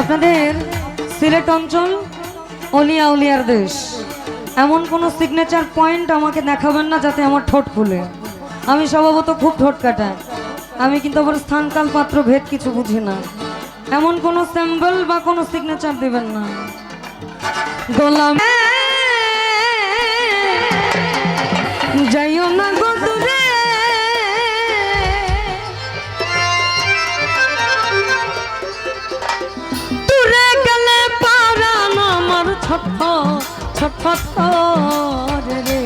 আপনাদের সিলেট অঞ্চল অলিয়া উলিয়ার দেশ। এমন কোনো সিগনেচার পয়েন্ট আমাকে দেখাবেন না যাতে আমার ঠোঁট ফুলে আমি স্বভাবত খুব ঠোঁট কাটাই আমি কিন্তু আবার স্থানকাল পাত্র ভেদ কিছু বুঝি না। এমন কোনো স্যাম্বল বা কোনো সিগনেচার দিবেন না। গোলাম। যাইও না আমার ছোট ছোট রে।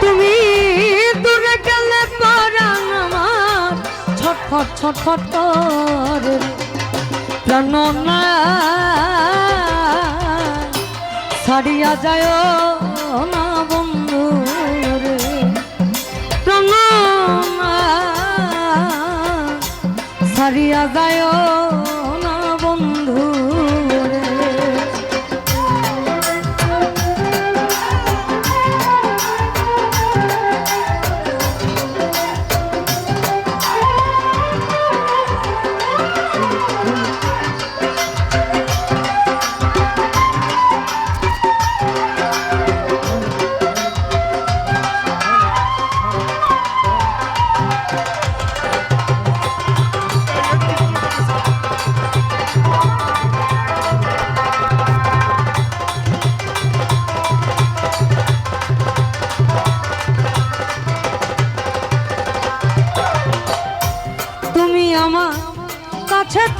তুমি দূরে গেলে পারান আমার, ছটফট ছটফট করে প্রাণনা ছাড়িয়া যায় ছাড়িয়া যায়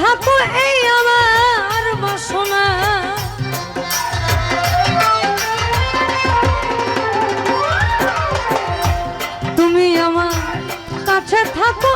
থাকো এই আমার বাসনা। তুমি আমার কাছে থাকো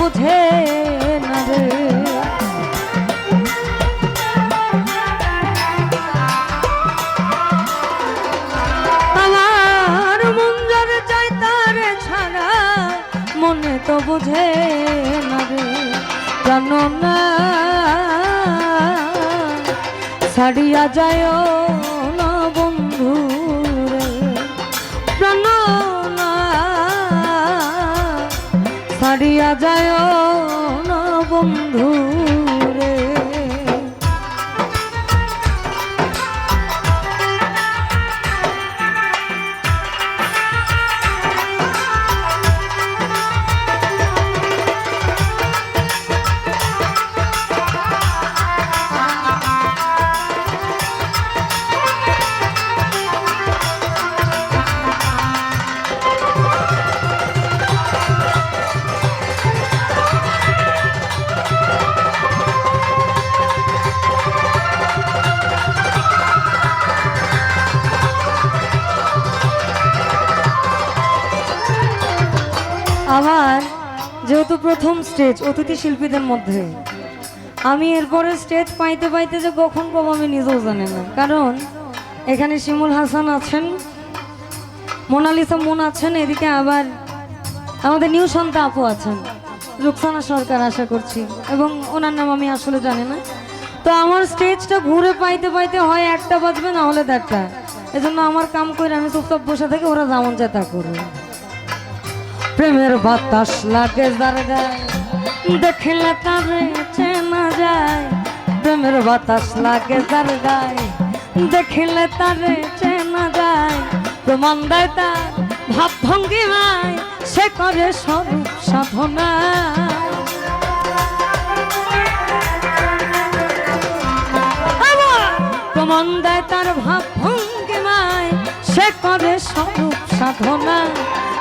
বুঝে না রে। আমার যারে চাই তারে ছাড়া মনে তো বুঝে না রে। জানো না ছাড়িয়া যায় ছাড়িয়া যায় না বন্ধু। আমার যেহেতু প্রথম স্টেজ অতিথি শিল্পীদের মধ্যে, আমি এরপরে স্টেজ পাইতে পাইতে যে কখন পাবো আমি নিজেও জানি না। কারণ এখানে শিমুল হাসান আছেন, মোনালিসা মন আছেন, এদিকে আবার আমাদের নিউ সন্তা আপু আছেন, রুকসানা সরকার আশা করছি, এবং ওনার নাম আমি আসলে জানি না। তো আমার স্টেজটা ঘুরে পাইতে পাইতে হয় একটা বাজবে, না হলে দেড়টা। এজন্য আমার কাম করে আমি চুপচাপ বসে থেকে, ওরা যেমন যায় তা করবে প্রেমের বাতাস লাগে যার গায়ে। দেখলে তারে চেনা যায়, প্রেমের বাতাস লাগে যার গায়ে। দেখলে তারে চেনা যায়, প্রমাণ দেয় তার ভাব ভঙ্গিমায়। সে করে স্বরূপ সাধনা। প্রমাণ দেয় তার ভাব ভঙ্গিমায়, সে করে স্বরূপ সাধনা।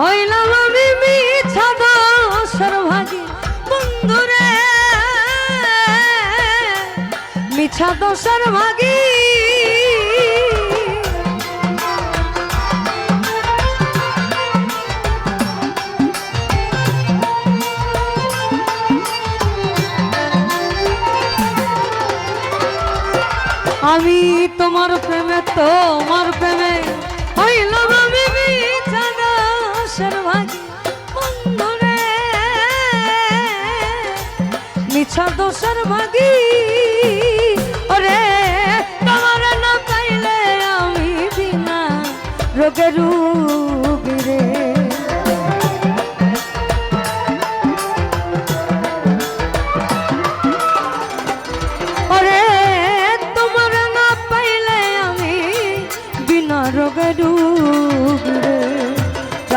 হইলাম আমি মিছা দোষর ভাগি। বন্ধুরে মিছা দোষর ভাগি। আমি তোমার প্রেমে তোমার প্রেমে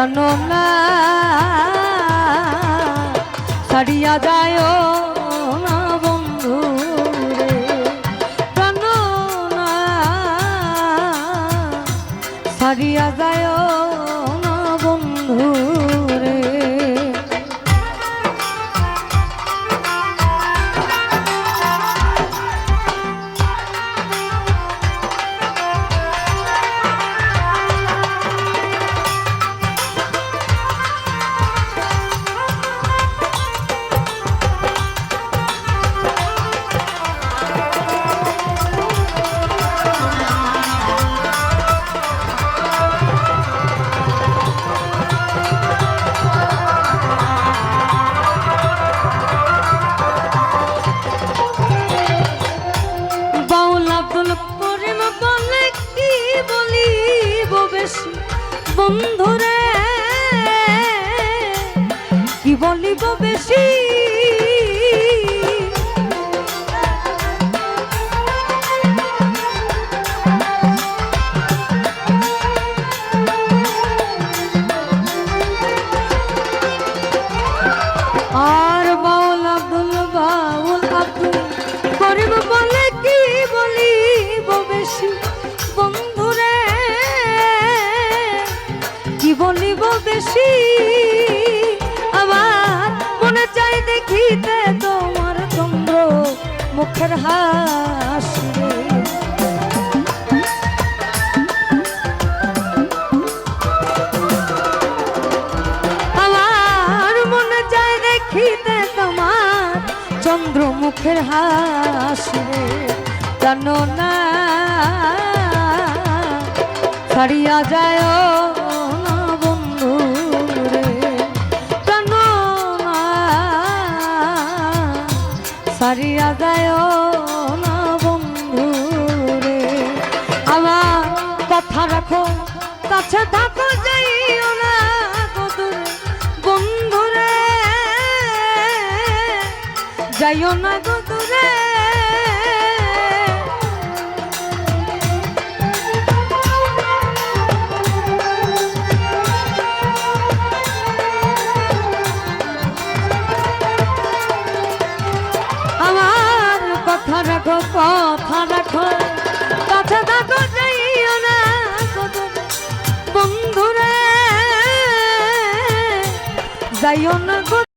জানো না সারিয়া যায়। কি বলিব বেশি। মুখের হাসি। আমার মনে যায় দেখিতে তোমার চন্দ্রমুখের হাসি রে। জানো না ছাড়িয়া যায় ছাড়িয়া যায় না বন্ধু রে। আমার কথা রাখো, কাছে থাকো, যাইও না বন্ধু রে, যাইও না আমার রাখো কথা রাখো কাছে থাকো যাইও না বন্ধুরে যাইও না গো